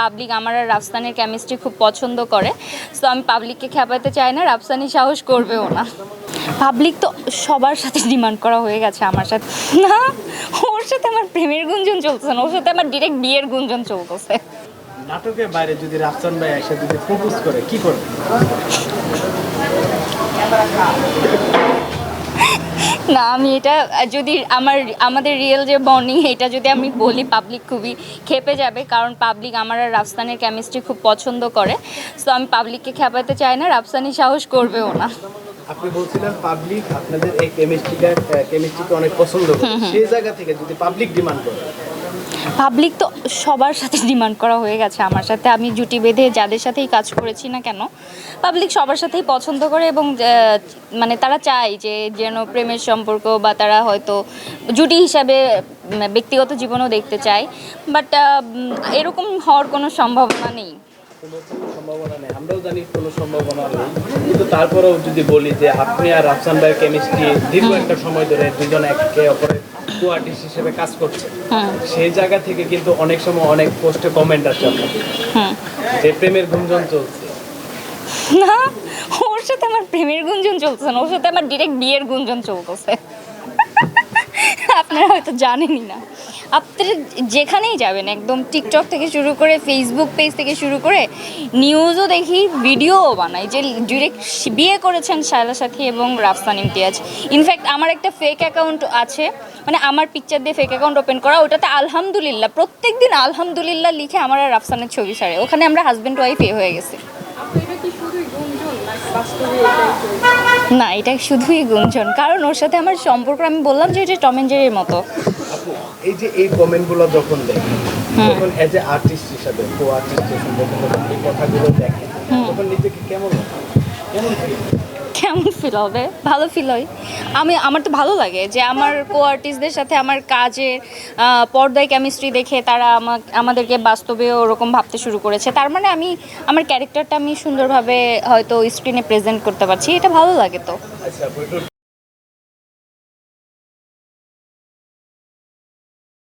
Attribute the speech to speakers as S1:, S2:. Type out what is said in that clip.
S1: Public আমার আর রাফসানের chemistry খুব পছন্দ করে। সো আমি পাবলিককে খেপাইতে চাই না রাফসানি সাহস করবেও না। পাবলিক তো সবার সাথে ডিমান্ড করা হয়ে গেছে আমার সাথে। না, ওর সাথে আমার প্রেমের গুঞ্জন চলতেছে না, ওর সাথে আমার ডিরেক্ট বিয়ের গুঞ্জন চলতেছে।
S2: নাটকের বাইরে যদি রাফসান ভাই যদি প্রপোজ করে, কি করবে?
S1: না আমি এটা যদি আমার আমাদের রিয়েল যে বন্ডিং এটা যদি আমি বলি পাবলিক খুবই খেপে যাবে কারণ পাবলিক আমার আর রাফসানের কেমিস্ট্রি খুব পছন্দ করে। সো আমি পাবলিককে খেপাতে চাই না রাফসানি সাহস করবেও না।
S2: আপনি বলছিলেন পাবলিক আপনাদের এই কেমিস্ট্রিটা কেমিস্ট্রিকে অনেক পছন্দ করে। সেই জায়গা থেকে যদি পাবলিক ডিমান্ড করে
S1: পাবলিক তো সবার সাথে ডিমান্ড করা হয়ে গেছে আমার সাথে। আমি জুটি বেঁধে যাদের সাথেই কাজ করেছি না কেন পাবলিক সবার সাথেই পছন্দ করে এবং মানে তারা চায় যে যেন প্রেমের সম্পর্ক বা তারা হয়তো জুটি হিসাবে ব্যক্তিগত জীবনও দেখতে চায়। বাট এরকম হওয়ার কোনো সম্ভাবনা নেই।
S2: তারপরেও যদি বলি যে আপনি আর রাফসান ভাইয়ের কেমিস্ট্রি দীর্ঘ একটা সময় ধরে দুজন একে অপরের কো আর্টিস্ট হিসেবে কাজ করছে। সেই জায়গা থেকে কিন্তু অনেক সময় অনেক পোস্টে কমেন্ট আসছে আপনার।
S1: হুম
S2: যে প্রেমের গুঞ্জন চলছে।
S1: না ওর সাথে আমার প্রেমের গুঞ্জন চলছে না ওর সাথে আমার ডিরেক্ট বিয়ের গুঞ্জন চলতেছে। আপনারা হয়তো জানেনই না। আপনারা যেখানেই যাবেন, একদম টিকটক থেকে শুরু করে ফেসবুক পেজ থেকে শুরু করে নিউজও দেখি ভিডিওও বানাই। যে ডিরেক্ট বিয়ে করেছেন শায়লা সাথী এবং রাফসান ইমতিয়াজ। ইনফ্যাক্ট আমার একটা ফেক অ্যাকাউন্ট আছে। মানে আমার পিকচার দিয়ে ফেক অ্যাকাউন্ট ওপেন করা, ওটাতে আলহামদুলিল্লাহ প্রত্যেক দিন আলহামদুলিল্লাহ লিখে আমার আর রাফসানের ছবি ছাড়ে। ওখানে আমরা হাজব্যান্ড ওয়াইফ এ হয়ে গেছি। না এটা শুধুই গুঞ্জন কারণ ওর সাথে আমার সম্পর্ক আমি বললাম যে এটা টম এন্ড জেরির মতো
S2: এই যে এই কমেন্টগুলো যখন দেখেন তখন এজ এ আর্টিস্ট হিসাবে কো আর্টিস্ট হিসাবে এই কথাগুলো দেখেন তখন নিজেকে কেমন? কেমন?
S1: কেমন ফিল হবে? ভালো ফিল হয়। আমি, আমার তো ভালো লাগে যে আমার কো আর্টিস্টদের সাথে আমার কাজের পর্দায় কেমিস্ট্রি দেখে তারা আমাদেরকে বাস্তবে ওরকম ভাবতে শুরু করেছে। তার মানে আমি, আমার ক্যারেক্টারটা আমি সুন্দরভাবে হয়তো স্ক্রিনে প্রেজেন্ট করতে পারছি। এটা ভালো লাগে তো।
S2: আচ্ছা